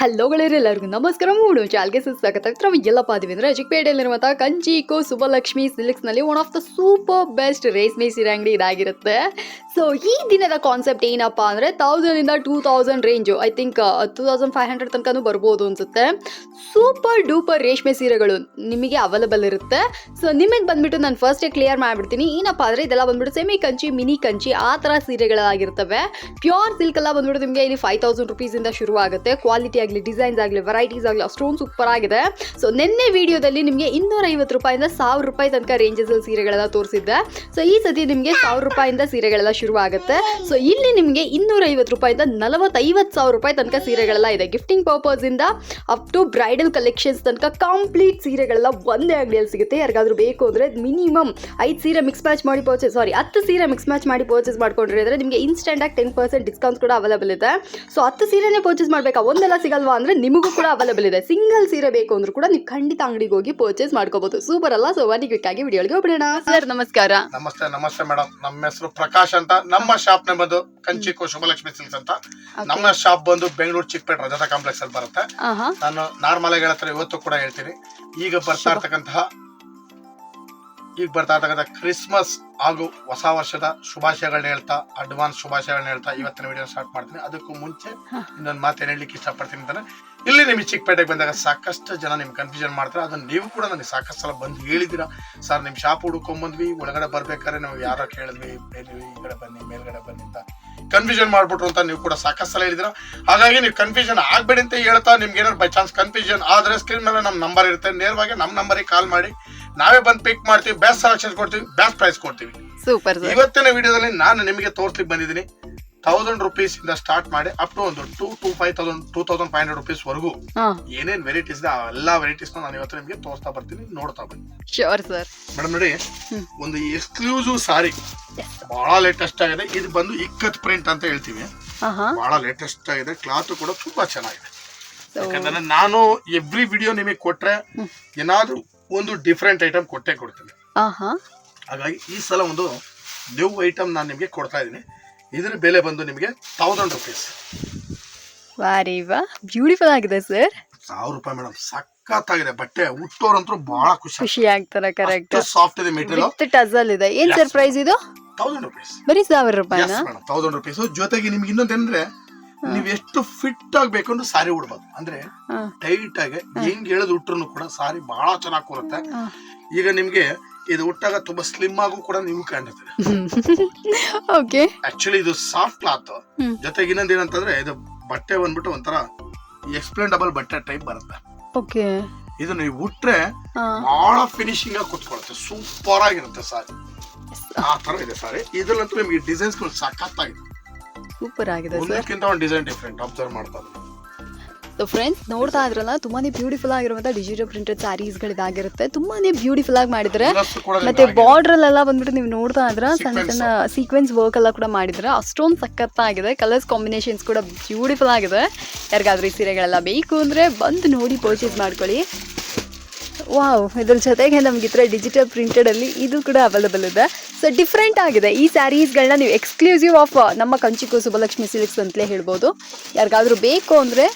ಹಲೋಗಳಿರಿ ಎಲ್ಲರಿಗೂ. ನಮಸ್ಕಾರ, ಮೂಡು ಚಾಲ್ಗೆ ಸುಸ್ವಾಗತ. ನಾವು ಎಲ್ಲಪ್ಪ ಅದೀವಿ ಅಂದರೆ ಚಿಕ್ಕಪೇಟೆಯಲ್ಲಿರುವಂಥ ಕಂಚಿ, ಕೋ Subbalakshmi ಸಿಲ್ಕ್ಸ್ನಲ್ಲಿ one of the super best ರೇಷ್ಮೆ ಸೀರೆ ಅಂಗಡಿ ಇದಾಗಿರುತ್ತೆ. ಸೊ ಈ ದಿನದ ಕಾನ್ಸೆಪ್ಟ್ ಏನಪ್ಪ ಅಂದರೆ ತೌಸಂಡಿಂದ two thousand range I think two thousand five hundred ತನಕನೂ ಬರ್ಬೋದು ಅನ್ಸುತ್ತೆ. ಸೂಪರ್ ಡೂಪರ್ ರೇಷ್ಮೆ ಸೀರೆಗಳು ನಿಮಗೆ ಅವೈಲಬಲ್ ಇರುತ್ತೆ. ಸೊ ನಿಮಗೆ ಬಂದ್ಬಿಟ್ಟು ನಾನು ಫಸ್ಟೇ ಕ್ಲಿಯರ್ ಮಾಡಿಬಿಡ್ತೀನಿ. ಏನಪ್ಪ ಅಂದರೆ ಇದೆಲ್ಲ ಬಂದ್ಬಿಟ್ಟು ಸೆಮಿ ಕಂಚಿ ಮಿನಿ ಕಂಚಿ, ಆ ಥರ ಸೀರೆಗಳಾಗಿರ್ತವೆ. ಪ್ಯೂರ್ ಸಿಲ್ಕ್ ಎಲ್ಲ ಬಂದ್ಬಿಟ್ಟು ನಿಮಗೆ ಇಲ್ಲಿ ಫೈವ್ ತೌಸಂಡ್ ರುಪೀಸಿಂದ ಶುರು ಆಗುತ್ತೆ ಕ್ವಾಲಿಟಿ ಆಗಲಿ ಡಿಸೈನ್ಸ್ ಆಗಲಿ ವೆರೈಟೀಸ್ ಆಗಲಿ ಅಷ್ಟೊಂದು ಸೂಪರ್ ಆಗಿದೆ. ಸೊ ನಿನ್ನೆ ವಿಡಿಯೋದಲ್ಲಿ ನಿಮಗೆ ಇನ್ನೂರೈವತ್ತು ರೂಪಾಯಿಂದ ಸಾವಿರ ರೂಪಾಯಿ ತನಕ ರೇಂಜಸ್ ಸೀರೆಗಳೆಲ್ಲ ತೋರಿಸಿದ್ದೆ. ಸೊ ಈ ಸತಿ ನಿಮಗೆ ಸಾವಿರ ರೂಪಾಯಿಂದ ಸೀರೆಗಳೆಲ್ಲ ಶುರು ಆಗುತ್ತೆ ಸೊ ಇಲ್ಲಿ ನಿಮಗೆ ಇನ್ನೂರೈವತ್ತು ರೂಪಾಯಿಂದ ನಲವತ್ತೈವತ್ತು ಸಾವಿರ ರೂಪಾಯಿ ತನಕ ಸೀರೆಗಳೆಲ್ಲ ಇದೆ. ಗಿಫ್ಟಿಂಗ್ ಇಂದ ಅಪ್ ಟು ಬ್ರೈಡಲ್ ಕಲೆಕ್ಷನ್ಸ್ ತನಕ ಕಂಪ್ಲೀಟ್ ಸೀರೆಗಳೆಲ್ಲ ಒಂದೇ ಅಂಗಡಿಯಲ್ಲಿ ಸಿಗುತ್ತೆ. ಯಾರಿಗಾದ್ರೂ ಬೇಕು ಅಂದರೆ ಮಿನಿಮಮ್ ಐದು ಸೀರೆ ಮಿಕ್ಸ್ ಮ್ಯಾಚ್ ಮಾಡಿ ಪರ್ಚೇಸ್ ಸಾರಿ ಹತ್ತು ಸೀರೆ ಮಿಕ್ಸ್ ಮ್ಯಾಚ್ ಮಾಡಿ ಪರ್ಚೇಸ್ ಮಾಡ್ಕೊಂಡ್ರೆ ಅಂದರೆ ನಿಮಗೆ ಇನ್ಸ್ಟೆಂಟಾಗಿ ಟೆನ್ ಪರ್ಸೆಂಟ್ ಡಿಸ್ಕೌಂಟ್ ಕೂಡ ಅವೈಲೇಬಲ್ ಇದೆ. ಸೊ ಹತ್ತು ಸೀರೆನೇ ಪರ್ಚೇಸ್ ಮಾಡಬೇಕಾ? ಒಂದೆಲ್ಲ ಸಿಗಲ್ವಾ ಅಂದ್ರೆ ನಿಮಗೂ ಕೂಡ ಅವೈಲೇಬಲ್ ಇದೆ. ಸಿಂಗಲ್ ಸೀರೆ ಬೇಕು ಅಂದ್ರೂ ಕೂಡ ನೀವು ಖಂಡಿತ ಅಂಗಡಿಗೆ ಹೋಗಿ ಪರ್ಚೇಸ್ ಮಾಡ್ಕೋಬಹುದು ಸೂಪರ್ ಅಲ್ಲ ಸೊ ಬನ್ನಿ ಕ್ವಿಕ್ ಆಗಿ ವಿಡಿಯೋಗೆ ಹೋಗ್ಬಿಡೋಣ. ಸರ್ ನಮಸ್ಕಾರ. ನಮಸ್ತೆ ನಮಸ್ತೆ ಮೇಡಮ್ ನಮ್ಮ ಹೆಸರು ಪ್ರಕಾಶ್ ಅಂತ. ನಮ್ಮ ಶಾಪ್ ನೇ ಬಂದು ಕಂಚಿಕೋ ಶುಭಲಕ್ಷ್ಮಿ ಸಿಲ್ಸ್ ಅಂತ. ನಮ್ಮ ಶಾಪ್ ಬಂದು ಬೆಂಗಳೂರು ಚಿಕ್ಕಪೇಟೆ ರಜತಾ ಕಾಂಪ್ಲೆಕ್ಸ್ ಅಲ್ಲಿ ಬರುತ್ತೆ. ನಾನು ನಾರ್ಮಲ್ ಆಗಿ ಹೇಳ್ತಾರೆ ಇವತ್ತು ಕೂಡ ಹೇಳ್ತೀನಿ. ಈಗ ಬರ್ತಾ ಇರ್ತಕ್ಕಂತಹ ಈಗ ಬರ್ತಾ ಇರ್ತಕ್ಕಂಥ ಕ್ರಿಸ್ಮಸ್ ಹಾಗೂ ಹೊಸ ವರ್ಷದ ಶುಭಾಶಯಗಳನ್ನ ಹೇಳ್ತಾ ಅಡ್ವಾನ್ಸ್ ಶುಭಾಶಯಗಳನ್ನ ಹೇಳ್ತಾ ಇವತ್ತಿನ ವಿಡಿಯೋ ಸ್ಟಾರ್ಟ್ ಮಾಡ್ತೀನಿ. ಅದಕ್ಕೂ ಮುಂಚೆ ಇನ್ನೊಂದು ಮಾತು ಏನು ಹೇಳಲಿಕ್ಕೆ ಇಷ್ಟಪಡ್ತೀನಿ ಅಂತಾನೆ ಇಲ್ಲಿ ನಿಮಗೆ ಚಿಕ್ಕಪೇಟೆಗೆ ಬಂದಾಗ ಸಾಕಷ್ಟು ಜನ ನಿಮ್ಗೆ ಕನ್ಫ್ಯೂಷನ್ ಮಾಡ್ತಾರೆ. ಅದನ್ನು ನೀವು ಕೂಡ ನನಗೆ ಸಾಕಷ್ಟು ಸಲ ಬಂದು ಹೇಳಿದ್ದೀರಾ. ಸರ್ ನಿಮ್ಮ ಶಾಪ್ ಹುಡುಕೊಂಬಂದ್ವಿ ಒಳಗಡೆ ಬರ್ಬೇಕಾದ್ರೆ ನಾವು ಯಾರೋ ಕೇಳಿದ್ವಿ ಬೇರೆ ಈ ಕಡೆ ಬನ್ನಿ ಮೇಲ್ಗಡೆ ಬನ್ನಿ ಅಂತ ಕನ್ಫ್ಯೂಷನ್ ಮಾಡ್ಬಿಟ್ರು ಅಂತ ನೀವು ಕೂಡ ಸಾಕಷ್ಟು ಸಲ ಹೇಳಿದಿರ ಹಾಗಾಗಿ ನೀವು ಕನ್ಫ್ಯೂಷನ್ ಆಗ್ಬೇಡಿ ಅಂತ ಹೇಳ್ತಾ ನಿಮ್ಗೆ ಏನಾದ್ರು ಬೈ ಚಾನ್ಸ್ ಕನ್ಫ್ಯೂಷನ್ ಆದರೆ ಸ್ಕ್ರೀನ್ ಮೇಲೆ ನಮ್ಮ ನಂಬರ್ ಇರುತ್ತೆ. ನೇರವಾಗಿ ನಮ್ಮ ನಂಬರಿಗೆ ಕಾಲ್ ಮಾಡಿ. ನಾವೇ ಬಂದು ಪಿಕ್ ಮಾಡ್ತೀವಿ ಬೆಸ್ಟ್ ಸೆಲೆಕ್ಷನ್ ಕೊಡ್ತೀವಿ ಬೆಸ್ಟ್ ಪ್ರೈಸ್ ಕೊಡ್ತೀವಿ. ಸೂಪರ್ ಇವತ್ತಿನ ವಿಡಿಯೋದಲ್ಲಿ ನಾನು ನಿಮಗೆ ತೋರಿಸ್ಲಿಕ್ಕೆ ಬಂದಿದ್ದೀನಿ. ತೌಸಂಡ್ ರುಪೀಸ್ ಇಂದ ಸ್ಟಾರ್ಟ್ ಮಾಡಿ ಅಪ್ ಟು ಒಂದು two to five thousand two thousand five hundred rupees ವರೆಗೂ ಏನೇನು ವೆರೈಟೀಸ್ ಇದೆ ಎಲ್ಲಾ ವೆರೈಟೀಸ್ ನಾನು ಇವತ್ತು ನಿಮಗೆ ತೋರಿಸ್ತಾ ಬರ್ತೀನಿ ನೋಡ್ತಾ ಬನ್ನಿ. ಶೋರ್ ಸರ್ ಮೇಡಮ್ ನೋಡಿ. ಒಂದು ಎಕ್ಸ್ಕ್ಲೂಸಿವ್ ಸಾರಿ ಬಹಳ ಲೇಟೆಸ್ಟ್ ಆಗಿದೆ. ಇದು ಬಂದು ಇಕ್ಕತ್ ಪ್ರಿಂಟ್ ಅಂತ ಹೇಳ್ತೀವಿ. ಬಹಳ ಲೇಟೆಸ್ಟ್ ಆಗಿದೆ. ಕ್ಲಾತ್ ಕೂಡ ತುಂಬಾ ಚೆನ್ನಾಗಿದೆ. ಯಾಕಂದ್ರೆ ನಾನು ಎವ್ರಿ ವಿಡಿಯೋ ನಿಮಗೆ ಕೊಟ್ರೆ. ಏನಾದ್ರೂ ಒಂದು ಡಿಫ್ರೆಂಟ್ ಐಟಮ್ ಕೊಟ್ಟೆ ಕೊಡ್ತೀನಿ. ಹಾಗಾಗಿ ಈ ಸಲ ಒಂದು ನ್ಯೂ ಐಟಮ್ ನಾನು ನಿಮಗೆ ಕೊಡ್ತಾ ಇದ್ದೀನಿ. ಇದ್ರ ಬೆಲೆ ಬಂದು ನಿಮಗೆ ತೌಸಂಡ್ ರುಪೀಸ್ ವಾರಿ ವಾ ಬ್ಯೂಟಿಫುಲ್ ಆಗಿದೆ ಸರ್ ಸಾವಿರ ರೂಪಾಯಿ ಮೇಡಮ್ ಸಖತ್ತಾಗಿದೆ. ಬಟ್ಟೆ ಹುಟ್ಟೋರಂತೂ ಬಹಳ ಖುಷಿ ಖುಷಿ ಆಗ್ತಾರೆ ಕರೆಕ್ಟ್ ಸಾಫ್ಟ್ ಇದೆ ಮೆಟೀರಿಯಲ್ ವಿತ್ ಟಜಲ್ ಇದೆ. ಏನು ಸರ್. ಪ್ರೈಸ್ ಇದು? ತೌಸಂಡ್ ರುಪೀಸ್ ಬರೀ ಸಾವಿರ ರೂಪಾಯಿನಾ? ಮೇಡಮ್ ತೌಸಂಡ್ ರುಪೀಸ್ ಜೊತೆಗೆ ನಿಮ್ಗೆ ಇನ್ನೊಂದೇನಂದ್ರೆ ನೀವ್ ಎಷ್ಟು ಫಿಟ್ ಆಗ್ಬೇಕು ಅಂದ್ರೆ ಸಾರಿ ಉಡ್ಬೋದು. ಅಂದ್ರೆ. ಟೈಟ್ ಆಗಿ ಹೆಂಗ್ ಹೇಳದ್ ಉಟ್ರು ಕೂಡ ಸಾರಿ ಬಹಳ ಚೆನ್ನಾಗಿ ಕೂರುತ್ತೆ. ಈಗ ನಿಮ್ಗೆ ಇದು ಉಟ್ಟಾಗ ತುಂಬಾ ಸ್ಲಿಮ್ ಆಗು ಕೂಡ ನೀವು ಕಾಣುತ್ತೆ ಓಕೆ ಆಕ್ಚುಲಿ ಇದು ಸಾಫ್ಟ್ ಕ್ಲಾತ್ ಜೊತೆಗೆ ಇನ್ನೊಂದ್ ಏನಂತಂದ್ರೆ ಇದು ಬಟ್ಟೆ ಬಂದ್ಬಿಟ್ಟು ಒಂಥರ ಎಕ್ಸ್ಪ್ಲೇಂಡಬಲ್ ಬಟ್ಟೆ ಟೈಪ್ ಬರುತ್ತೆ. ಓಕೆ ಇದು ನೀವು ಉಟ್ರೆ ಬಹಳ ಫಿನಿಶಿಂಗ್ ಆಗಿ ಕುತ್ಕೊಳ್ಳುತ್ತೆ ಸೂಪರ್ ಆಗಿರುತ್ತೆ ಸಾರಿ. ಆ ತರ ಇದೆ ಸಾರಿ. ಇದ್ರಲ್ಲಂತೂ ನಿಮ್ಗೆ ಡಿಸೈನ್ಸ್ ಸಖತ್ತಾಗಿದೆ. ಸೂಪರ್ ಆಗಿದೆ ಸರ್ ಒಂದಕ್ಕಿಂತ ಒಂದು ಡಿಸೈನ್ ಡಿಫ್ರೆಂಟ್ ಅಬ್ಸರ್ವ್ ಮಾಡ್ತಾ ಇದ್ದೀನಿ. ಸೊ ಫ್ರೆಂಡ್ಸ್ ನೋಡ್ತಾ ಇದ್ರಲ್ಲ ತುಂಬಾನೇ ಬ್ಯೂಟಿಫುಲ್ ಆಗಿರುವಂಥ ಡಿಜಿಟಲ್ ಪ್ರಿಂಟೆಡ್ ಸ್ಯಾರೀಸ್ಗಳು ಇದಾಗಿರುತ್ತೆ. ತುಂಬಾನೇ ಬ್ಯೂಟಿಫುಲ್ ಆಗಿ ಮಾಡಿದ್ರೆ ಕೂಡ ಮತ್ತೆ ನಿಮ್ಗೆ ಬಾರ್ಡರ್ ಎಲ್ಲ ಬಂದ್ಬಿಟ್ಟು ನೀವು ನೋಡ್ತಾ ಇದ್ರ ಸಣ್ಣ Sequence. ಸಣ್ಣ ಸೀಕ್ವೆನ್ಸ್ ವರ್ಕ್ ಎಲ್ಲ ಕೂಡ ಮಾಡಿದ್ರೆ ಅಷ್ಟೊಂದು ಸಖತ್ತಾಗಿದೆ. ಕಲರ್ಸ್ ಕಾಂಬಿನೇಷನ್ಸ್ ಕೂಡ ಬ್ಯೂಟಿಫುಲ್ ಆಗಿದೆ. ಯಾರಿಗಾದ್ರೂ ಈ ಸೀರೆಗಳೆಲ್ಲ ಬೇಕು ಅಂದ್ರೆ ಬಂದು ನೋಡಿ ಪರ್ಚೇಸ್ ಮಾಡ್ಕೊಳ್ಳಿ. ವಾವ್ ಇದ್ರ ಜೊತೆಗೆ ನಮ್ಗೆ ಈ ಥರ ಡಿಜಿಟಲ್ ಪ್ರಿಂಟೆಡ್ ಅಲ್ಲಿ ಇದು ಕೂಡ ಅವೈಲಬಲ್ ಇದೆ. ಸೊ ಡಿಫ್ರೆಂಟ್ ಆಗಿದೆ. ಈ ಸ್ಯಾರೀಸ್ಗಳನ್ನ ನೀವು ಎಕ್ಸ್ಕ್ಲೂಸಿವ್ ಆಫ್ ನಮ್ಮ ಕಂಚಿಕು ಸುಬಲಕ್ಷ್ಮಿ ಸಿಲ್ಕ್ಸ್ ಅಂತಲೇ ಹೇಳ್ಬೋದು. ಯಾರಿಗಾದರೂ ಬೇಕು ಅಂದರೆ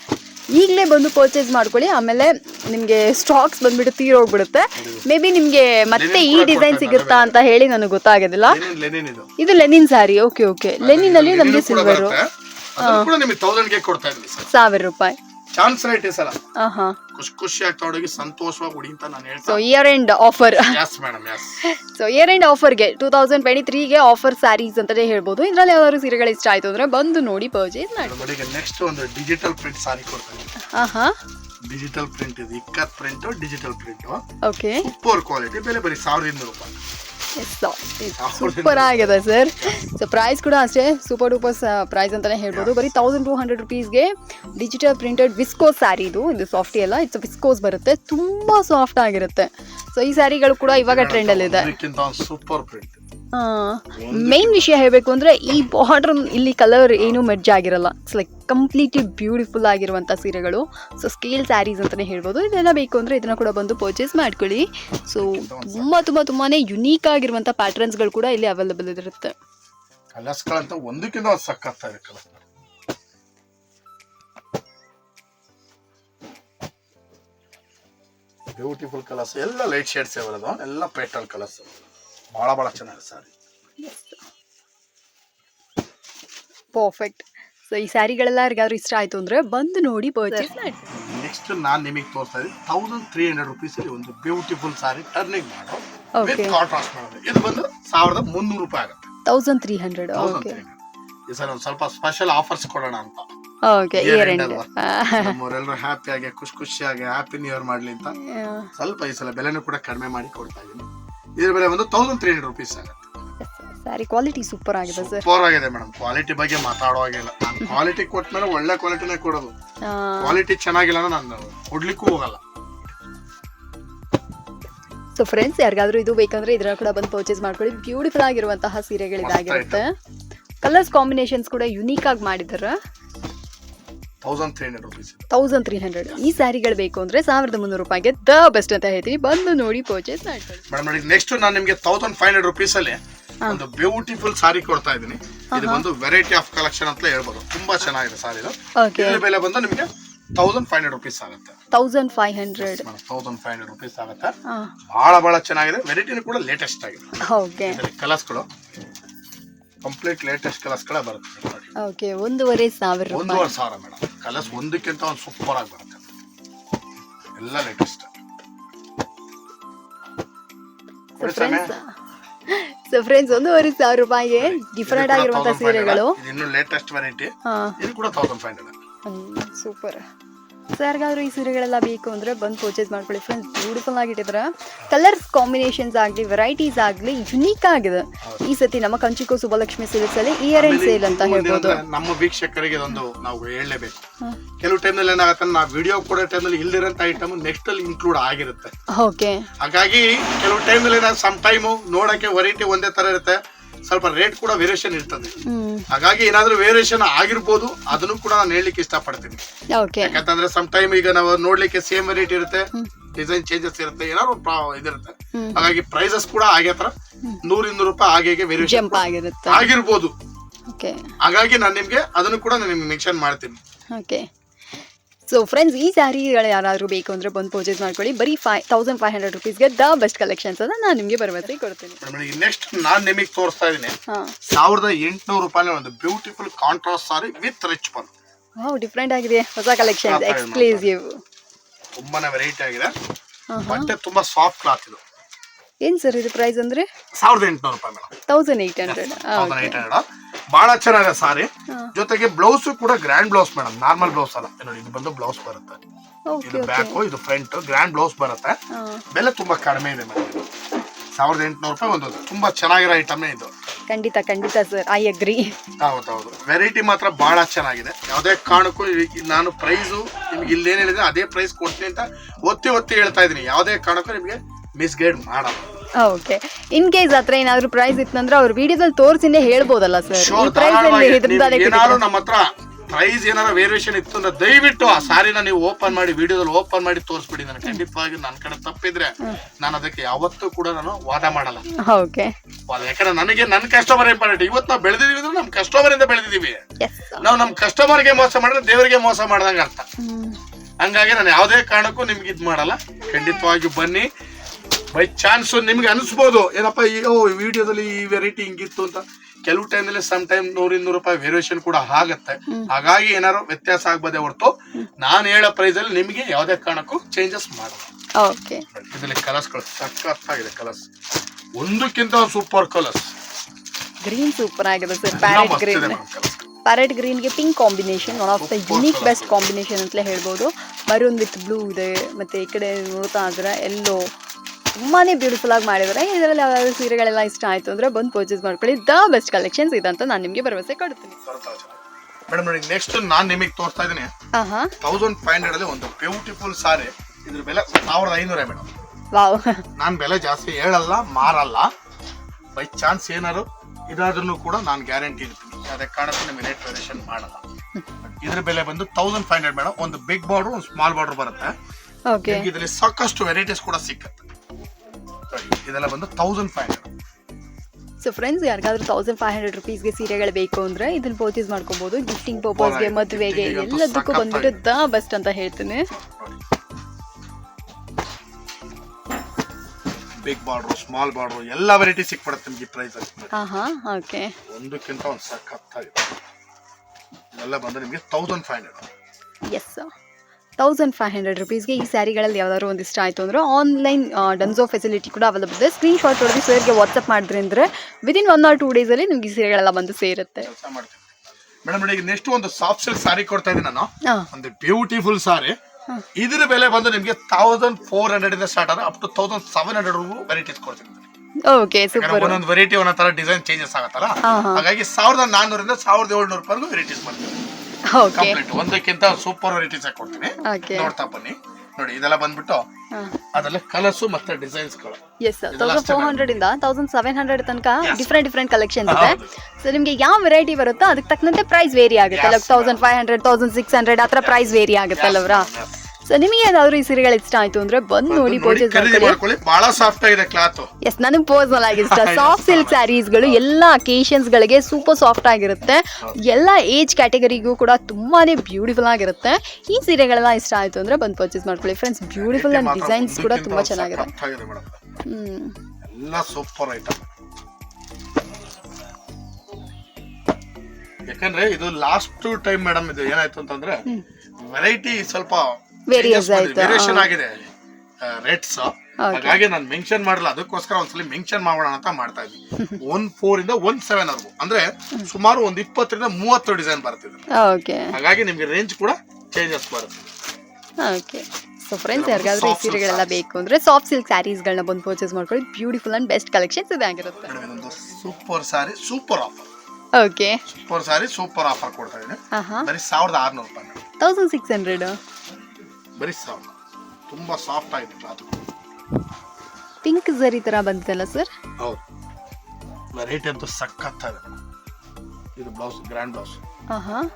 ಈಗಲೇ ಬಂದು ಪರ್ಚೇಸ್ ಮಾಡ್ಕೊಳ್ಳಿ. ಆಮೇಲೆ ನಿಮಗೆ ಸ್ಟಾಕ್ಸ್ ಬಂದ್ಬಿಟ್ಟು ತೀರೋಗ್ಬಿಡುತ್ತೆ ಮೇ ಬಿ ನಿಮಗೆ ಮತ್ತೆ ಈ ಡಿಸೈನ್ ಸಿಗುತ್ತಾ ಅಂತ ಹೇಳಿ ನನಗೆ ಗೊತ್ತಾಗೋದಿಲ್ಲ. ಇದು. Linen saree okay okay linen ಅಲ್ಲಿ ನಮಗೆ ಸಿಲ್ವರು ಸಾವಿರ ರೂಪಾಯಿ. ಚಾನ್ಸ್ ರೇಟ್ ಸಲ. ಹಾಂ ಹಾಂ ಖುಷಿ ಖುಷಿಯಾಗಿ ತೊಡಗಿ ಸಂತೋಷವಾಗಿ ಉಡಿ ಅಂತ ನಾನು ಸೊ ಹೇಳ್ತಾ year end offer yes madam yes so year end ಆಫರ್ಗೆ two thousand twenty ತ್ರೀಗೆ ಆಫರ್ ಸ್ಯಾರೀಸ್ ಅಂತಲೇ ಹೇಳ್ಬೋದು. ಇದರಲ್ಲಿ ಯಾವ್ದಾದ್ರು ಸೀರೆಗಳು ಇಷ್ಟ ಆಯ್ತು ಅಂದ್ರೆ ಬಂದು ನೋಡಿ ಪರ್ಚೇಸ್ ಮಾಡಿ. ನೆಕ್ಸ್ಟ್ ಒಂದು ಡಿಜಿಟಲ್ ಪ್ರಿಂಟ್ ಸಾರಿ ಕೊಡ್ತೀನಿ. ಹಾಂ ಡಿಜಿಟಲ್ ಪ್ರಿಂಟ್ ಇದು ikat print digital print okay super quality ಬೆಲೆ ಬರೀ ಸಾವಿರದ ಇನ್ನೂರು ರೂಪಾಯಿ. ಸೂಪರ್ ಆಗಿದೆ ಸರ್. ಸೊ ಪ್ರೈಸ್ ಕೂಡ ಅಷ್ಟೇ. ಸೂಪರ್ ಡೂಪರ್ ಪ್ರೈಸ್ ಅಂತಲೇ ಹೇಳ್ಬೋದು. ಬರೀ ತೌಸಂಡ್ ಟೂ ಹಂಡ್ರೆಡ್ ರುಪೀಸ್ಗೆ ಡಿಜಿಟಲ್ ಪ್ರಿಂಟೆಡ್ ವಿಸ್ಕೋಸ್ ಸ್ಯಾರಿ ಇದು. ಇದು ಸಾಫ್ಟಿ ಅಲ್ಲ. ಇಟ್ಸ್ ವಿಸ್ಕೋಸ್ ಬರುತ್ತೆ. ತುಂಬ ಸಾಫ್ಟ್ ಆಗಿರುತ್ತೆ. ಸೊ ಈ ಸ್ಯಾರಿಗಳು ಕೂಡ ಇವಾಗ ಟ್ರೆಂಡಲ್ಲಿದೆ ಸೂಪರ್ ಪ್ರಿಂಟ್ ಮೇನ್ ವಿಷಯ ಹೇಳಬೇಕು ಅಂದರೆ ಈ ಬಾರ್ಡರ್ ಇಲ್ಲಿ ಕಲರ್ ಏನು ಮೆರ್ಜ್ ಆಗಿರಲ್ಲ. ಇಟ್ಸ್ ಲೈಕ್ ಕಂಪ್ಲೀಟ್ಲಿ ಬ್ಯೂಟಿಫುಲ್ ಆಗಿರುವಂಥ ಸೀರೆಗಳು. ಸೊ ಸ್ಕೇಲ್ ಸ್ಯಾರೀಸ್ ಅಂತಲೇ ಹೇಳ್ಬೋದು. ಇದೆಲ್ಲ ಬೇಕು ಅಂದರೆ ಇದನ್ನ ಕೂಡ ಬಂದು ಪರ್ಚೇಸ್ ಮಾಡ್ಕೊಳ್ಳಿ. ಸೊ ತುಂಬ ತುಂಬ ತುಂಬಾ ಯುನೀಕ್ ಆಗಿರುವಂಥ ಪ್ಯಾಟ್ರನ್ಸ್ಗಳು ಕೂಡ ಇಲ್ಲಿ ಅವೈಲಬಲ್ ಇರುತ್ತೆ. ಕಲರ್ಸ್ಗಳಂತ ಒಂದಕ್ಕಿಂತ ಒಂದು ಸಕ್ಕತ್ತಾಗಿದೆ ಕಲರ್ ಬ್ಯೂಟಿಫುಲ್ ಕಲರ್ಸ್ ಎಲ್ಲ ಲೈಟ್ ಶೇಡ್ಸ್ ಇರೋದು ಎಲ್ಲ ಪೇಟಲ್ ಕಲರ್ಸ್ ಭಾಳ ಭಾಳ ಚೆನ್ನಾಗಿದೆ ಸಾರಿ. ಪರ್ಫೆಕ್ಟ್ ಸೊ ಈ ಸ್ಯಾರಿಗಳೆಲ್ಲ ಯಾರಿಗಾದ್ರೂ ಇಷ್ಟ ಆಯ್ತು ಅಂದ್ರೆ ಬಂದು ನೋಡಿ ಪರ್ಚೇಸ್ ಮಾಡಿ. ನೆಕ್ಸ್ಟ್ ನಾನು ನಿಮಗೆ ತೋರಿಸ್ತಾ ಇದ್ದೀನಿ. ತೌಸಂಡ್ ತ್ರೀ ಹಂಡ್ರೆಡ್ ರುಪೀಸಲ್ಲಿ ಒಂದು ಬ್ಯೂಟಿಫುಲ್ ಸಾರಿ ಟರ್ನಿಂಗ್ ಮಾಡೋ ವಿತ್. ಕಾಂಟ್ರಾಸ್ಟ್ ಮಾಡೋದು. ಇದು ಬಂದು ಸಾವಿರದ ಮುನ್ನೂರು ರೂಪಾಯಿ ಆಗುತ್ತೆ. ತೌಸಂಡ್ ತ್ರೀ ಹಂಡ್ರೆಡ್ ಓಕೆ ಈ ಸಲ ಒಂದು ಸ್ವಲ್ಪ ಸ್ಪೆಷಲ್ ಆಫರ್ಸ್ ಕೊಡೋಣ ಅಂತ. Okay year end? ನಮ್ಮವರೆಲ್ಲರೂ ಹ್ಯಾಪಿಯಾಗಿ ಖುಷಿ ಖುಷಿಯಾಗಿ ಹ್ಯಾಪಿ ನ್ಯೂ ಇಯರ್ ಮಾಡಲಿ ಅಂತ. ಸ್ವಲ್ಪ ಈ ಸಲ ಬೆಲೆನೂ ಕೂಡ ಕಡಿಮೆ ಮಾಡಿ ಕೊಡ್ತಾ ಇದ್ದೀನಿ. ಇದ್ರ ಬೆಲೆ ಬಂದು ತೌಸಂಡ್ ತ್ರೀ ಹಂಡ್ರೆಡ್ ರುಪೀಸ್ ಆಗುತ್ತೆ. ಸ್ಯಾರಿ ಕ್ವಾಲಿಟಿ ಸೂಪರ್ ಆಗಿದೆ ಸರ್ ಸೂಪರ್ ಆಗಿದೆ ಮೇಡಮ್ ಕ್ವಾಲಿಟಿ ಬಗ್ಗೆ ಮಾತಾಡೋ ಹಾಗಿಲ್ಲ. ನಾನು ಕ್ವಾಲಿಟಿ ಕೊಟ್ಮೇಲೆ ಒಳ್ಳೆ ಕ್ವಾಲಿಟಿನೇ ಕೊಡೋದು. ಕ್ವಾಲಿಟಿ ಚೆನ್ನಾಗಿಲ್ಲ ಅಂದ್ರೆ ನಾನು ಕೊಡ್ಲಿಕ್ಕೂ ಹೋಗಲ್ಲ. ಸೊ ಫ್ರೆಂಡ್ಸ್ ಯಾರಿಗಾದ್ರೂ ಇದು ಬೇಕಂದ್ರೆ ಇದರ ಕೂಡ ಬಂದು ಪರ್ಚೇಸ್ ಮಾಡ್ಕೊಳ್ಳಿ. ಬ್ಯೂಟಿಫುಲ್ ಆಗಿರುವಂತಹ ಸೀರೆಗಳಿದಾಗಿರುತ್ತೆ ಕಲರ್ಸ್ ಕಾಂಬಿನೇಷನ್ಸ್ ಕೂಡ ಯುನೀಕ್ ಆಗಿ ಮಾಡಿದಾರೆ thousand three hundred rupees thousand three hundred ಈ ಸ್ಯಾರಿಗಳು ಬೇಕು ಅಂದ್ರೆ ಸಾವಿರದ ಮುನ್ನೂರು ರೂಪಾಯಿಗೆ ದ ಬೆಸ್ಟ್ ಅಂತ ಹೇಳ್ತೀನಿ. ಬಂದು ನೋಡಿ ಪರ್ಚೇಸ್ ಮಾಡ್ಕೊಳ್ಳಿ. ಮೇಡಮ್ ನೋಡಿ ನೆಕ್ಸ್ಟ್ ನಾನು ನಿಮಗೆ ತೌಸಂಡ್ ಫೈವ್ ಹಂಡ್ರೆಡ್ ರುಪೀಸ್ ಅಲ್ಲಿ ಒಂದು ಬ್ಯೂಟಿಫುಲ್ ಸಾರಿ ಕೊಡ್ತಾ ಇದ್ದೀನಿ. ಇದು ಒಂದು ವೆರೈಟಿ ಆಫ್ ಕಲೆಕ್ಷನ್ ಅಂತ ಹೇಳ್ಬೋದು. ತುಂಬಾ ಚೆನ್ನಾಗಿದೆ ಸಾರಿ ಇದು. ಓಕೆ ಇದ್ರ ಬೆಲೆ ಬಂದು ನಿಮಗೆ ತೌಸಂಡ್ ಫೈವ್ ಹಂಡ್ರೆಡ್ ರುಪೀಸ್ ಆಗುತ್ತೆ. Thousand five hundred thousand five hundred rupees ಆಗುತ್ತೆ. ಬಹಳ ಬಹಳ ಚೆನ್ನಾಗಿದೆ. ವೆರೈಟಿನೂ ಕೂಡ ಲೇಟೆಸ್ಟ್ ಆಗಿದೆ. ಓಕೆ ಕಲರ್ಸ್ಗಳು ಕಂಪ್ಲೀಟ್ ಲೇಟೆಸ್ಟ್ ಕಲರ್ಸ್ಗಳೇ ಬರುತ್ತೆ. ಓಕೆ ಒಂದೂವರೆ ಸಾವಿರ ಒಂದೂವರೆ ಸಾವಿರ ಮೇಡಮ್ ಕಲರ್ಸ್ ಒಂದಕ್ಕಿಂತ ಒಂದು ಸೂಪರ್ ಆಗಿ ಬರುತ್ತೆ. ಎಲ್ಲ ಲೇಟೆಸ್ಟ್ ಫ್ರೆಂಡ್ಸ್ ಸೊ ಫ್ರೆಂಡ್ಸ್ ಒಂದೂವರೆ ಸಾವಿರ ರೂಪಾಯಿಗೆ ಡಿಫರೆಂಟ್ ಆಗಿರುವಂತಹ ಸೀರೆಗಳು. ಇನ್ನು ಲೇಟೆಸ್ಟ್ ವೆರೈಟಿ ಇದು ಕೂಡ thousand five hundred super. So ಯಾರಿಗಾದ್ರೂ ಈ ಸೀರೆಗಳೆಲ್ಲ ಬೇಕು ಅಂದರೆ ಬಂದು ಪರ್ಚೇಸ್ ಮಾಡ್ಕೊಳ್ಳಿ. ಫ್ರೆಂಡ್ಸ್ ಬ್ಯೂಟಿಫುಲ್ ಆಗಿಟ್ಟಿದ್ರ ಕಲರ್ಸ್ ಕಾಂಬಿನೇಷನ್ಸ್ ಆಗಲಿ ವೆರೈಟೀಸ್ ಆಗಲಿ ಯುನೀಕ್ ಆಗಿದೆ. ಈ ಸತಿ ನಮ್ಮ ಕಂಚಿಕೋ ಸುಬ್ಬಲಕ್ಷ್ಮಿ ಅಲ್ಲಿ ಇಯರ್ ಅಂಡ್ ಸೇಲ್ ಅಂತ ಹೇಳ್ಬೋದು. ನಮ್ಮ ವೀಕ್ಷಕರಿಗೆ ಇದೊಂದು ನಾವು ಹೇಳಲೇಬೇಕು. ಕೆಲವು ಟೈಮ್ನಲ್ಲಿ ಏನಾಗುತ್ತೆ ನಾವು ವಿಡಿಯೋ ಕೊಡೋ ಟೈಮಲ್ಲಿ ಇಲ್ದಿರೋಂಥ ಐಟಮ್ ನೆಕ್ಸ್ಟ್ ಅಲ್ಲಿ ಇನ್ಕ್ಲೂಡ್ ಆಗಿರುತ್ತೆ. ಓಕೆ ಹಾಗಾಗಿ ಕೆಲವು ಟೈಮ್ನಲ್ಲಿ ಸಮ್ ಟೈಮು ನೋಡಕ್ಕೆ ವೆರೈಟಿ ಒಂದೇ ತರ ಇರುತ್ತೆ. ಸ್ವಲ್ಪ ರೇಟ್ ಕೂಡ ವೇರಿಯೇಷನ್ ಇರ್ತದೆ. ಹಾಗಾಗಿ ಏನಾದ್ರೂ ವೇರಿಯೇಷನ್ ಆಗಿರ್ಬೋದು ಅದನ್ನು ಕೂಡ ನಾನು ಹೇಳಲಿಕ್ಕೆ ಇಷ್ಟಪಡ್ತೀನಿ. ಯಾಕಂತಂದ್ರೆ ಸಮ್ ಟೈಮ್ ಈಗ ನಾವು ನೋಡ್ಲಿಕ್ಕೆ ಸೇಮ್ ರೇಟ್ ಇರುತ್ತೆ ಡಿಸೈನ್ ಚೇಂಜಸ್ ಇರುತ್ತೆ ಏನಾದ್ರು ಇದಿರುತ್ತೆ. ಹಾಗಾಗಿ ಪ್ರೈಸಸ್ ಕೂಡ ಆಗೇ ತರ ನೂರ ಇನ್ನೂರು ರೂಪಾಯಿ ಹಾಗೆ ವೇರಿಯೇಷನ್ ಆಗಿರ್ಬೋದು. ಹಾಗಾಗಿ ನಾನು ನಿಮ್ಗೆ ಅದನ್ನು ಕೂಡ ನಾನು ನಿಮ್ಗೆ ಮೆನ್ಷನ್ ಮಾಡ್ತೀನಿ. ಸೊ ಫ್ರೆಂಡ್ಸ್ ಈ ಸ್ಯಾರಿಗಳು ಯಾರಾದರೂ ಬೇಕು ಅಂದರೆ ಬಂದು ಪರ್ಚೇಸ್ ಮಾಡ್ಕೊಳ್ಳಿ. ಬರೀ ಫೈ ತೌಸಂಡ್ ಫೈವ್ ಹಂಡ್ರೆಡ್ ರುಪೀಸ್ಗೆ ದ ಬೆಸ್ಟ್ ಕಲೆಕ್ಷನ್ಸ್ ಅನ್ನ ನಾನು ನಿಮಗೆ ಭರವಸೆ ಕೊಡ್ತೀನಿ. ನೆಕ್ಸ್ಟ್ ನಾನು ನಿಮಗೆ ತೋರಿಸ್ತಾ ಇದ್ದೀನಿ. ಸಾವಿರದ ಎಂಟುನೂರು ರೂಪಾಯಿ ಒಂದು beautiful contrast sari with rich ಪನ್ wow different ಆಗಿದೆ. ಹೊಸ ಕಲೆಕ್ಷನ್ ಎಕ್ಸ್ಕ್ಲೂಸಿವ್ ತುಂಬಾನೇ ವೆರೈಟಿ ಆಗಿದೆ. ಬಟ್ಟೆ ತುಂಬಾ ಸಾಫ್ಟ್ ಕ್ಲಾತ್ ಇದು. ಏನು ಸರ್ ಇದು ಪ್ರೈಸ್ ಅಂದರೆ? ಸಾವಿರದ ಎಂಟುನೂರು ರೂಪಾಯಿ ಮೇಡಮ್. ತೌಸಂಡ್ ಏಯ್ಟ್ ಹಂಡ್ರೆಡ್ ಬಹಳ ಚೆನ್ನಾಗಿದೆ ಸಾರಿ. ಜೊತೆಗೆ ಬ್ಲೌಸ್ ಕೂಡ grand blouse madam normal blouse ಅಲ್ಲ. ನೋಡಿ ಇದು ಬಂದು ಬ್ಲೌಸ್ ಬರುತ್ತೆ. ಇದು ಬ್ಯಾಕ್ ಇದು ಫ್ರಂಟ್ ಗ್ರ್ಯಾಂಡ್ ಬ್ಲೌಸ್ ಬರುತ್ತೆ. ಬೆಲೆ ತುಂಬಾ ಕಡಿಮೆ ಇದೆ ಮೇಡಮ್ ಇದು. ಸಾವಿರದ ಎಂಟುನೂರು ರೂಪಾಯಿ ಒಂದು ತುಂಬಾ ಚೆನ್ನಾಗಿರೋ ಐಟಮೇ ಇದು. ಖಂಡಿತ ಖಂಡಿತ ಸರ್ ಐ ಅಗ್ರಿ ಹೌದೌದು. ವೆರೈಟಿ ಮಾತ್ರ ಬಹಳ ಚೆನ್ನಾಗಿದೆ. ಯಾವುದೇ ಕಾರಣಕ್ಕೂ ನಾನು ಪ್ರೈಸು ನಿಮ್ಗೆ ಇಲ್ಲೇನು ಹೇಳಿದ್ರೆ ಅದೇ ಪ್ರೈಸ್ ಕೊಡ್ತೀನಿ ಅಂತ ಒತ್ತಿ ಒತ್ತಿ ಹೇಳ್ತಾ ಇದ್ದೀನಿ. ಯಾವುದೇ ಕಾರಣಕ್ಕೂ ನಿಮಗೆ ಮಿಸ್ಗೈಡ್ ಮಾಡಲ್ಲ. ಓಕೆ ಇನ್ ಕೇಸ್ ಹತ್ರ ಏನಾದ್ರು ಪ್ರೈಸ್ ಇತ್ತಂದ್ರೆ ಅವ್ರ ವಿಡಿಯೋದಲ್ಲಿ ತೋರಿಸಿಂದ ಹೇಳ್ಬೋದಲ್ಲ ಸರ್ ಈ Sure, ಪ್ರೈಸ್ ಅಲ್ಲಿ ಧಾರಾಳವಾಗಿ ಇದ್ರದ್ದಾನೆ ನೀವು ಏನಾದ್ರು ನಮ್ಮ ಹತ್ರ ಪ್ರೈಸ್ ಏನಾರ ವೇರಿಯೇಷನ್ ಇತ್ತು ಅಂದ್ರೆ ದಯವಿಟ್ಟು ಆ ಸಾರಿನ ನೀವು ಓಪನ್ ಮಾಡಿ ವಿಡಿಯೋದಲ್ಲಿ ಓಪನ್ ಮಾಡಿ ತೋರಿಸ್ಬಿಡಿ. ನಾನು ಖಂಡಿತವಾಗಿ ನನ್ನ ಕಡೆ ತಪ್ಪಿದ್ರೆ ನಾನು ಅದಕ್ಕೆ ಯಾವತ್ತೂ ಕೂಡ ನಾನು ವಾದ ಮಾಡಲ್ಲ. ಓಕೆ ವಾದ. ಯಾಕಂದ್ರೆ ನನಗೆ ನನ್ನ ಕಸ್ಟಮರ್ ಇಂಪಾರ್ಟೆಂಟ್ ಇವತ್ತು ನಾವು ಬೆಳೆದಿದೀವಿ ಅಂದ್ರೆ ನಮ್ಮ ಕಸ್ಟಮರ್ ಇಂದ ಬೆಳೆದಿದೀವಿ. ಎಸ್ ನಾವು ನಮ್ಮ ಕಸ್ಟಮರ್ಗೆ ಮೋಸ ಮಾಡಿದ್ರೆ ದೇವರಿಗೆ ಮೋಸ ಮಾಡ್ದಂಗೆ ಅರ್ಥ. ಹಂಗಾಗಿ ನಾನು ಯಾವುದೇ ಕಾರಣಕ್ಕೂ ನಿಮ್ಗೆ ಇದು ಮಾಡಲ್ಲ. ಖಂಡಿತವಾಗಿ ಬನ್ನಿ. ಬೈ ಚಾನ್ಸ್ ನಿಮ್ಗೆ ಅನಿಸ್ಬೋದು. ಏನಪ್ಪ ಈ ಓ ವಿಡಿಯೋದಲ್ಲಿ ಈ ವೆರೈಟಿ ಹಿಂಗಿತ್ತು ಅಂತ. ಕೆಲವು ಟೈಮಲ್ಲಿ ಸಮ್ ಟೈಮ್ ನೂರ ಇನ್ನೂರು ರೂಪಾಯಿ ವೇರಿಯೇಷನ್ ಕೂಡ ಆಗತ್ತೆ. ಹಾಗಾಗಿ ಏನಾರು ವ್ಯತ್ಯಾಸ ಆಗ್ಬೋದೇ ಹೊರತು ನಾನು ಹೇಳೋ ಪ್ರೈಸಲ್ಲಿ ನಿಮಗೆ ಯಾವುದೇ ಕಾರಣಕ್ಕೂ ಚೇಂಜಸ್ ಮಾಡಲ್ಲ. ಓಕೆ. ಇದರಲ್ಲಿ ಕಲರ್ಸ್ಗಳು ಸಖತ್ತಾಗಿದೆ ಕಲರ್ಸ್ ಒಂದಕ್ಕಿಂತ ಸೂಪರ್ ಕಲರ್ಸ್ ಗ್ರೀನ್ ಸೂಪರ್ ಆಗಿದೆ sir parrot green parrot ಗ್ರೀನ್ಗೆ pink combination one of the unique best combination ಅಂತಲೇ ಹೇಳ್ಬೋದು. ಮರೂನ್ ವಿತ್ ಬ್ಲೂ ಇದೆ ಮತ್ತೆ ಈ ಕಡೆ ನೋಡ್ತಾ ಆದರೆ ಎಲ್ಲೋ ತುಂಬಾನೇ ಬ್ಯೂಟಿಫುಲ್ ಆಗಿ ಮಾಡಿದ್ದಾರೆ. ಇದರಲ್ಲಿ ಯಾವ್ದಾದ್ರು ಸೀರೆಗಳೆಲ್ಲ ಇಷ್ಟ ಆಯ್ತು ಅಂದ್ರೆ ಬಂದು ಪರ್ಚೇಸ್ ಮಾಡ್ಕೊಳ್ಳಿ. ದ ಬೆಸ್ಟ್ ಕಲೆಕ್ಷನ್ಸ್ ಇದಂತ ನಾನು ನಿಮಗೆ ಭರವಸೆ ಕೊಡ್ತೀನಿ. ಮೇಡಮ್ ನೋಡಿ ನೆಕ್ಸ್ಟ್ ನಾನು ನಿಮಗೆ ತೋರಿಸ್ತಾ ಇದ್ದೀನಿ. ತೌಸಂಡ್ ಫೈವ್ ಹಂಡ್ರೆಡ್ ಅಲ್ಲಿ ಒಂದು ಬ್ಯೂಟಿಫುಲ್ ಸಾರಿ ಇದ್ರ ಬೆಲೆ ಸಾವಿರದ ಐನೂರೇ ಮೇಡಮ್ ವಾವ್. ನಾನು ಬೆಲೆ ಜಾಸ್ತಿ ಹೇಳಲ್ಲ ಮಾರಲ್ಲ. ಬೈ ಚಾನ್ಸ್ ಏನಾದ್ರು ಇದಾದ್ರೂ ಕೂಡ ನಾನು ಗ್ಯಾರಂಟಿ ಇರ್ತೀನಿ ಯಾವುದೇ ಕಾರಣಕ್ಕೂ ನಿಮಗೆ ರೇಟ್ ವೇರಿಯೇಷನ್ ಮಾಡಲ್ಲ. ಇದ್ರ ಬೆಲೆ ಬಂದು ತೌಸಂಡ್ ಫೈವ್ ಹಂಡ್ರೆಡ್ ಮೇಡಮ್ ಒಂದು ಬಿಗ್ ಬಾರ್ಡರ್ ಒಂದು ಸ್ಮಾಲ್ ಬಾರ್ಡರ್ ಬರುತ್ತೆ. ಇದರಲ್ಲಿ ಸಾಕಷ್ಟು ವೆರೈಟೀಸ್ ಕೂಡ ಸಿಕ್ಕತ್ತೆ. ಇದೆಲ್ಲ ಬಂದು thousand five hundred so friends ಯಾರಿಗಾದ್ರೂ ತೌಸಂಡ್ ಫೈವ್ ಹಂಡ್ರೆಡ್ ರುಪೀಸ್ಗೆ ಸೀರೆಗಳು ಬೇಕು ಅಂದ್ರೆ ಇದನ್ನ ಪರ್ಚೇಸ್ ಮಾಡ್ಕೋಬಹುದು ಗಿಫ್ಟಿಂಗ್ ಪರ್ಪಸ್ಗೆ ಮದುವೆಗೆ ಎಲ್ಲದಕ್ಕೂ ಬಂದ್ಬಿಟ್ಟು ದ ಬೆಸ್ಟ್ ಅಂತ ಹೇಳ್ತೀನಿ. ಬಿಗ್ ಬಾರ್ಡ್ರು ಸ್ಮಾಲ್ ಬಾರ್ಡ್ರು ಎಲ್ಲ ವೆರೈಟಿ ಸಿಕ್ಬಿಡುತ್ತೆ ನಿಮಗೆ ಪ್ರೈಸ್ ಅಲ್ಲಿ. ಹಾ ಹಾಂ ಓಕೆ ಒಂದಕ್ಕಿಂತ ಒಂದು ಸಖತ್ತಾಗಿದೆ. ಎಲ್ಲ ಬಂದು ನಿಮಗೆ thousand five hundred yes thousand five hundred ರುಪೀಸ್ಗೆ ಈ ಸ್ಯಾರಿಗಳಲ್ಲಿ ಯಾವ್ದಾದ್ರು ಒಂದು ಇಷ್ಟ ಆಯಿತು ಅಂದರೆ ಆನ್ಲೈನ್ ಡನ್ಸೋ ಫೆಸಿಲಿಟಿ ಕೂಡ ಅವೈಲಬಲ್ ಇದೆ. ಸ್ಕ್ರೀನ್ ಶಾಟ್ ಹೊಡೆದು ಸರ್ಗೆ ವಾಟ್ಸಪ್ ಮಾಡಿದ್ರೆ ಅಂದರೆ ವಿದಿನ್ ಒನ್ ಆರ್ ಟೂ ಡೇಸಲ್ಲಿ ನಿಮ್ಗೆ ಈ ಸೀರೆಗಳೆಲ್ಲ ಬಂದು ಸೇರುತ್ತೆ. ಮೇಡಮ್ ಈಗ ನೆಕ್ಸ್ಟ್ ಒಂದು ಸಾಫ್ಟ್ ಸಿಲ್ಕ್ ಸಾರಿ ಕೊಡ್ತಾ ಇದ್ದೀನಿ ನಾನು. ಒಂದು ಬ್ಯೂಟಿಫುಲ್ ಸಾರಿ ಇದರ ಬೆಲೆ ಬಂದು ನಿಮಗೆ ತೌಸಂಡ್ ಫೋರ್ ಹಂಡ್ರೆಡ್ ಇಂದ ಸ್ಟಾರ್ಟ್ ಆದ್ರೆ up to thousand seven hundred varieties ಕೊಡ್ತೀನಿ ಓಕೆ ಸೂಪರ್ ಒಂದೊಂದು ವೆರೈಟಿ ಒಂದೊಂದು ತರ ಡಿಸೈನ್ ಚೇಂಜಸ್ ಆಗತ್ತಲ್ಲ? ಹಾಗಾಗಿ ಸಾವಿರದ ನಾನ್ನೂರಿಂದ ಸಾವಿರದ ಏಳ್ನೂರು ರೂಪಾಯಿಗೂ ವೆರೈಟೀಸ್ ಮಾಡ್ತೀನಿ ಕಂಪ್ಲೀಟ್ ಒಂದಕ್ಕಿಂತ ಸೂಪರ್ ವೆರೈಟೀಸ್ ಕೊಡ್ತೀನಿ. ಓಕೆ ನೋಡ್ತಾ ಬನ್ನಿ. ನೋಡಿ ಇದೆಲ್ಲ ಬಂದ್ಬಿಟ್ಟು ಅದೆಲ್ಲ ಕಲರ್ಸು ಮತ್ತೆ ಡಿಸೈನ್ಸ್ಗಳು ಎಸ್ ತೌಸಂಡ್ ಫೋರ್ ಹಂಡ್ರೆಡ್ ಇಂದ ತೌಸಂಡ್ ಸೆವೆನ್ ಹಂಡ್ರೆಡ್ ತನಕ. ಡಿಫ್ರೆಂಟ್ ಡಿಫ್ರೆಂಟ್ ಕಲೆಕ್ಷನ್ ಇದೆ. ಸೊ ನಿಮಗೆ ಯಾವ ವೆರೈಟಿ ಬರುತ್ತೋ ಅದಕ್ಕೆ ತಕ್ಕಂತೆ ಪ್ರೈಸ್ ವೇರಿ ಆಗುತ್ತೆ like thousand five hundred thousand six hundred ಆ ಥರ ಪ್ರೈಸ್ ವೇರಿ ಆಗುತ್ತೆ ಅಲ್ಲವ್ರಾ ಸೊ ನಿಮಗೆ ಏನಾದ್ರು ಈ ಸೀರೆಗಳು ಇಷ್ಟ ಆಯ್ತು ಅಂದ್ರೆ ಬಂದು ನೋಡಿ ಪರ್ಚೇಸ್ ಮಾಡ್ಕೊಳ್ಳಿ. ಬಹಳ ಸಾಫ್ಟ್ ಆಗಿದೆ ಕ್ಲಾತ್ ಎಸ್ ನನಗೆ ಪರ್ಸನಲ್ ಆಗಿ ಇಷ್ಟ. ಸಾಫ್ಟ್ ಸಿಲ್ಕ್ ಸ್ಯಾರೀಸ್ಗಳು ಎಲ್ಲ ಗಳಿಗೆ ಸೂಪರ್ ಸಾಫ್ಟ್ ಆಗಿರುತ್ತೆ. ಎಲ್ಲ ಏಜ್ ಕ್ಯಾಟಗರಿಗೂ ಕೂಡ ತುಂಬಾನೇ ಬ್ಯೂಟಿಫುಲ್ ಆಗಿರುತ್ತೆ. ಈ ಸೀರೆಗಳೆಲ್ಲ ಇಷ್ಟ ಆಯ್ತು ಅಂದ್ರೆ ಬಂದು ಪರ್ಚೇಸ್ ಮಾಡ್ಕೊಳ್ಳಿ. ಫ್ರೆಂಡ್ಸ್ ಬ್ಯೂಟಿಫುಲ್ ಅಂಡ್ ಡಿಸೈನ್ಸ್ ಕೂಡ ತುಂಬಾ ಚೆನ್ನಾಗಿದೆ. ಹ್ಮ್. ಎಲ್ಲ ಸೂಪರ್ ಐಟಮ್ ಯಾಕಂದ್ರೆ ಇದು ಲಾಸ್ಟ್ ಟೈಮ್ ಮೇಡಮ್ ಇದು ಏನಾಯ್ತು ಅಂತಂದ್ರೆ ವೆರೈಟಿ ಸ್ವಲ್ಪ ಆಯ್ತು, ವೇರಿಯೇಷನ್. ಆಗಿದೆ ರೇಟ್ಸ್ ಹಾಗಾಗಿ ನಾನು ಮೆನ್ಷನ್ ಮಾಡಲ್ಲ ಅದಕ್ಕೋಸ್ಕರ ಒಂದ್ಸಲಿ ಮೆನ್ಷನ್ ಮಾಡೋಣ ಅಂತ ಮಾಡ್ತಾ ಇದ್ವಿ ಒನ್ ಫೋರ್ ಇಂದ ಒನ್ ಸೆವೆನ್ ವರ್ಗು. ಅಂದ್ರೆ ಸುಮಾರು ಒಂದ್ ಇಪ್ಪತ್ತರಿಂದ ಮೂವತ್ತು ಡಿಸೈನ್ ಬರ್ತಿದೆ. ಓಕೆ ಹಾಗಾಗಿ ನಿಮ್ಗೆ ರೇಂಜ್ ಕೂಡ ಚೇಂಜಸ್ ಬರುತ್ತೆ. ಓಕೆ ಸೊ ಫ್ರೆಂಡ್ಸ್ ಯಾರಿಗಾದ್ರೂ ಈ ಸೀರೆಗಳೆಲ್ಲ ಬೇಕು ಅಂದ್ರೆ ಸಾಫ್ಟ್ ಸಿಲ್ಕ್ ಸ್ಯಾರೀಸ್ಗಳನ್ನ ಬಂದು ಪರ್ಚೇಸ್ ಮಾಡ್ಕೊಳ್ಳಿ. ಬ್ಯೂಟಿಫುಲ್ ಅಂಡ್ ಬೆಸ್ಟ್ ಕಲೆಕ್ಷನ್ಸ್ ಇದೆ ಆಗಿರುತ್ತೆ. ಒಂದು super sari super offer okay super sari super offer ಕೊಡ್ತಾ ಇದ್ದೀನಿ. ಬರೀ ಸಾವಿರದ ಆರ್ನೂರು ರೂಪಾಯಿ. ತೌಸಂಡ್ ಸಿಕ್ಸ್ ಹಂಡ್ರೆಡ್ ಬರೀ ಸಾಫ್ಟ್ ತುಂಬಾ ಸಾಫ್ಟ್ ಆಗಿದೆ ಕ್ಲಾತ್ ಪಿಂಕ್ ಝರಿ ಥರ ಬಂದಿದೆಲ್ಲ ಸರ್ ಹೌದು. ವೆರೈಟಿ ಅಂತೂ ಸಖತ್ತಾಗಿದೆ. ಇದು ಬ್ಲೌಸ್ ಗ್ರ್ಯಾಂಡ್ ಬ್ಲೌಸ್ ಹಾಂ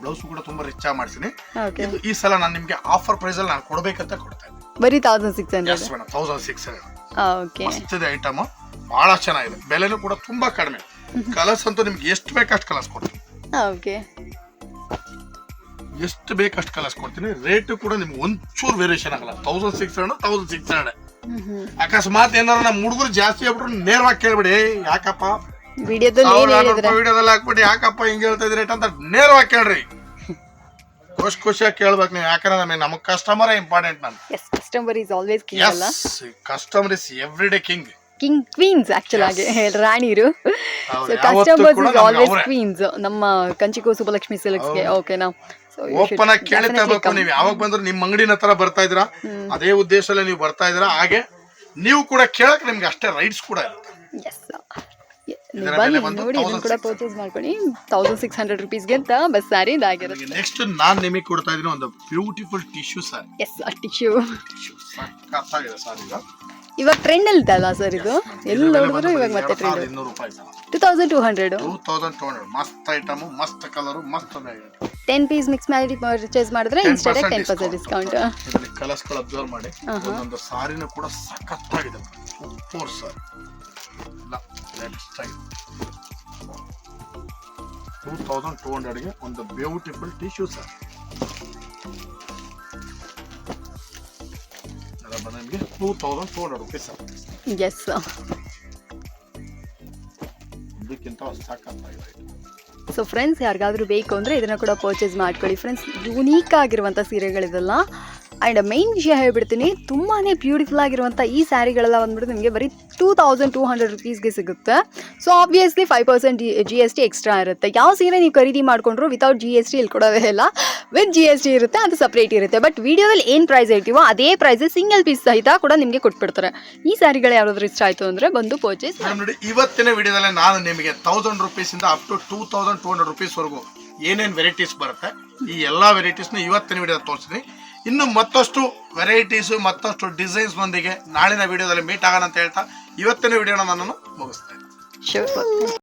ಬ್ಲೌಸ್ ಕೂಡ ತುಂಬಾ ರಿಚ್ ಆಗಿ ಮಾಡ್ತೀನಿ ಓಕೆ ಇದು ಈ ಸಲ ನಾನು ನಿಮಗೆ ಆಫರ್ ಪ್ರೈಸ್ ಅಲ್ಲಿ ನಾನು ಕೊಡಬೇಕಂತ ಕೊಡ್ತಾ ಇದ್ದೀನಿ. ಬರೀ thousand six hundred yes madam thousand six hundred okay ಇದೆ ಐಟಮ್ ಬಹಳ ಚೆನ್ನಾಗಿದೆ. ಬೆಲೆನೂ ಕೂಡ ತುಂಬಾ ಕಡಿಮೆ. ಕಲರ್ಸ್ ಅಂತೂ ನಿಮ್ಗೆ ಎಷ್ಟು ಬೇಕಷ್ಟು ಕಲರ್ಸ್ ಕೊಡ್ತೀನಿ. ಓಕೆ ಎಷ್ಟು ಬೇಕಷ್ಟು ಕಲರ್ಸ್ ಕೊಡ್ತೀನಿ ರೇಟ್ ಕೂಡ ನಿಮ್ಗೆ ಒಂಚೂರು ವೇರಿಯೇಷನ್ ಆಗಲ್ಲ. Thousand six hundred thousand six hundred ಅಕಸ್ಮಾತ್ ಏನಾರ ನಮ್ಮ ಹುಡುಗರು ಜಾಸ್ತಿ ಆಗ್ಬಿಟ್ರು ನೇರವಾಗಿ ಕೇಳ್ಬಿಡಿ "ಏ, ಯಾಕಪ್ಪ? ವಿಡಿಯೋದಲ್ಲಿ ಹಾಕ್ಬಿಟ್ಟು ಯಾಕಪ್ಪ ಹಿಂಗೆ ಹೇಳ್ತಾ ಇದ್ರಿ ರೇಟ್ ಅಂತ ನೇರವಾಗಿ ಕೇಳ್ರಿ. ಖುಷಿ ಖುಷಿಯಾಗಿ ಕೇಳ್ಬೇಕು ನೀವು. ಯಾಕಂದ್ರೆ ನಮಗೆ ನಮಗೆ ಕಸ್ಟಮರ್ ಇಂಪಾರ್ಟೆಂಟ್ ನಾನು. Yes customer is always king ಅಲ್ಲ? Customer is every day king king queens actual ಆಗಿ. ರಾಣಿರು so customers is always queens ನಮ್ಮ ಕಂಚಿಕೋ ಸುಬ್ಬಲಕ್ಷ್ಮಿ ಸಿಲ್ಕ್ಸ್ಗೆ ಓಕೆ ನಾವು ಓಪನ್ ಆಗಿ ಕೇಳ್ತಾ ಇರ್ಬೇಕು ನೀವು. ಯಾವಾಗ ಬಂದ್ರು ನಿಮ್ಮ ಅಂಗಡಿನ ಹತ್ರ ಬರ್ತಾ ಇದ್ರ ಅದೇ ಉದ್ದೇಶದಲ್ಲಿ ನೀವು ಬರ್ತಾ ಇದ್ರ ಹಾಗೆ ನೀವು ಕೂಡ ಕೇಳಕ್ ನಿಮ್ಗೆ ಅಷ್ಟೇ ರೈಟ್ಸ್ ಕೂಡ ಇರುತ್ತೆ. ನೋಡಿ ಇದನ್ನು ಕೂಡ ಪರ್ಚೇಸ್ ಮಾಡ್ಕೊಳ್ಳಿ. ತೌಸಂಡ್ ಸಿಕ್ಸ್ ಹಂಡ್ರೆಡ್ ರುಪೀಸ್ಗೆ ಅಂತ ಬಸ್ ಸ್ಯಾರಿ ಇದಾಗಿರುತ್ತೆ ನೆಕ್ಸ್ಟ್ ನಾನ್ ನಿಮಗೆ ಕೊಡ್ತಾ ಇದ್ದೀನಿ ಒಂದು beautiful tissue sari. Yes tissue tissue ಸಖತ್ತಾಗಿದೆ ಸರ್. ಇವಾಗ ಟ್ರೆಂಡ್ ಅಲ್ಲಿ ಅಲ್ಲ ಸರ್ ಇದು ಎಲ್ಲಿ ನೋಡಿದ್ರು ಇವಾಗ ಮತ್ತೆ trend two thousand two hundred two thousand two hundred ಮಸ್ತ್ ಐಟಮ್ ಮಸ್ತ್ ಕಲರು ಮಸ್ತ್ ಟೆನ್ ಪೀಸ್ ಮಿಕ್ಸ್ ಮಾಡಿ ಪರ್ಚೇಸ್ ಮಾಡಿದ್ರೆ 10% ಟೆನ್ ಪರ್ಸೆಂಟ್ ಡಿಸ್ಕೌಂಟ್ ಇದರಲ್ಲಿ ಕಲರ್ಸ್ಗಳು ಅಬ್ಸರ್ವ್ ಮಾಡಿ. ಒಂದೊಂದು ಸಾರಿನೂ ಕೂಡ ಸಖತ್ತಾಗಿದೆ. ಸರ್ ಟೂ ತೌಸಂಡ್ ಟೂ ಹಂಡ್ರೆಡ್ಗೆ ಒಂದು ಬ್ಯೂಟಿಫುಲ್ ಟಿಶ್ಯೂ ಸರ್ ನಿಮಗೆ two thousand four hundred rupees yes ಇದಕ್ಕಿಂತ ಸೊ ಫ್ರೆಂಡ್ಸ್ ಯಾರಿಗಾದ್ರೂ ಬೇಕು ಅಂದರೆ ಇದನ್ನು ಕೂಡ ಪರ್ಚೇಸ್ ಮಾಡ್ಕೊಳ್ಳಿ. ಫ್ರೆಂಡ್ಸ್ ಯೂನೀಕ್ ಆಗಿರುವಂಥ ಸೀರೆಗಳಿದೆಲ್ಲ. ಆ್ಯಂಡ್ ಮೈನ್ ವಿಷಯ ಹೇಳ್ಬಿಡ್ತೀನಿ ತುಂಬಾ ಬ್ಯೂಟಿಫುಲ್ ಆಗಿರುವಂಥ ಈ ಸ್ಯಾರಿಗಳೆಲ್ಲ ಬಂದ್ಬಿಟ್ಟು ನಿಮಗೆ ಬರೀ ಟೂ ತೌಸಂಡ್ ಟೂ ಹಂಡ್ರೆಡ್ ರುಪೀಸ್ಗೆ ಸಿಗುತ್ತೆ. So obviously five percent G S T extra ಇರುತ್ತೆ. ಯಾವ ಸೀರೆ ನೀವು ಖರೀದಿ ಮಾಡಿಕೊಂಡ್ರು ವಿತೌಟ್ ಜಿ ಎಸ್ ಟಿ ಇಲ್ಲಿ ಕೊಡೋದೇ ಇಲ್ಲ. ವಿತ್ ಜಿ ಎಸ್ ಟಿ ಇರುತ್ತೆ, ಅದು ಸಪ್ರೇಟ್ ಇರುತ್ತೆ. ಬಟ್ ವಿಡಿಯೋದಲ್ಲಿ ಏನು ಪ್ರೈಸ್ ಹೇಳ್ತೀವೋ ಅದೇ ಪ್ರೈಸ್ ಸಿಂಗಲ್ ಪೀಸ್ ಸಹಿತ ಕೂಡ ನಿಮಗೆ ಕೊಟ್ಬಿಡ್ತಾರೆ. ಈ ಸ್ಯಾರಿಗಳು ಯಾವ್ದಾದ್ರು ಇಷ್ಟ ಆಯಿತು ಅಂದರೆ ಬಂದು ಪರ್ಚೇಸ್ ನೋಡಿ, ಇವತ್ತಿನ ವಿಡಿಯೋದಲ್ಲಿ ನಾನು ನಿಮಗೆ thousand ರುಪೀಸಿಂದ up to two thousand two hundred rupees ವರೆಗೂ ಏನೇನ್ ವೆರೈಟೀಸ್ ಬರುತ್ತೆ, ಈ ಎಲ್ಲ ವೆರೈಟೀಸ್ನ ಇವತ್ತಿನ ವಿಡಿಯೋದಲ್ಲಿ ತೋರಿಸ್ತೀನಿ. ಇನ್ನು ಮತ್ತಷ್ಟು ವೆರೈಟೀಸು ಮತ್ತಷ್ಟು ಡಿಸೈನ್ಸ್ ಬಂದಿಗೆ ನಾಳಿನ ವಿಡಿಯೋದಲ್ಲಿ ಮೀಟ್ ಆಗೋಣ ಅಂತ ಹೇಳ್ತಾ ಇವತ್ತಿನ ವಿಡಿಯೋನ ನಾನು ಮುಗಿಸ್ತೇನೆ.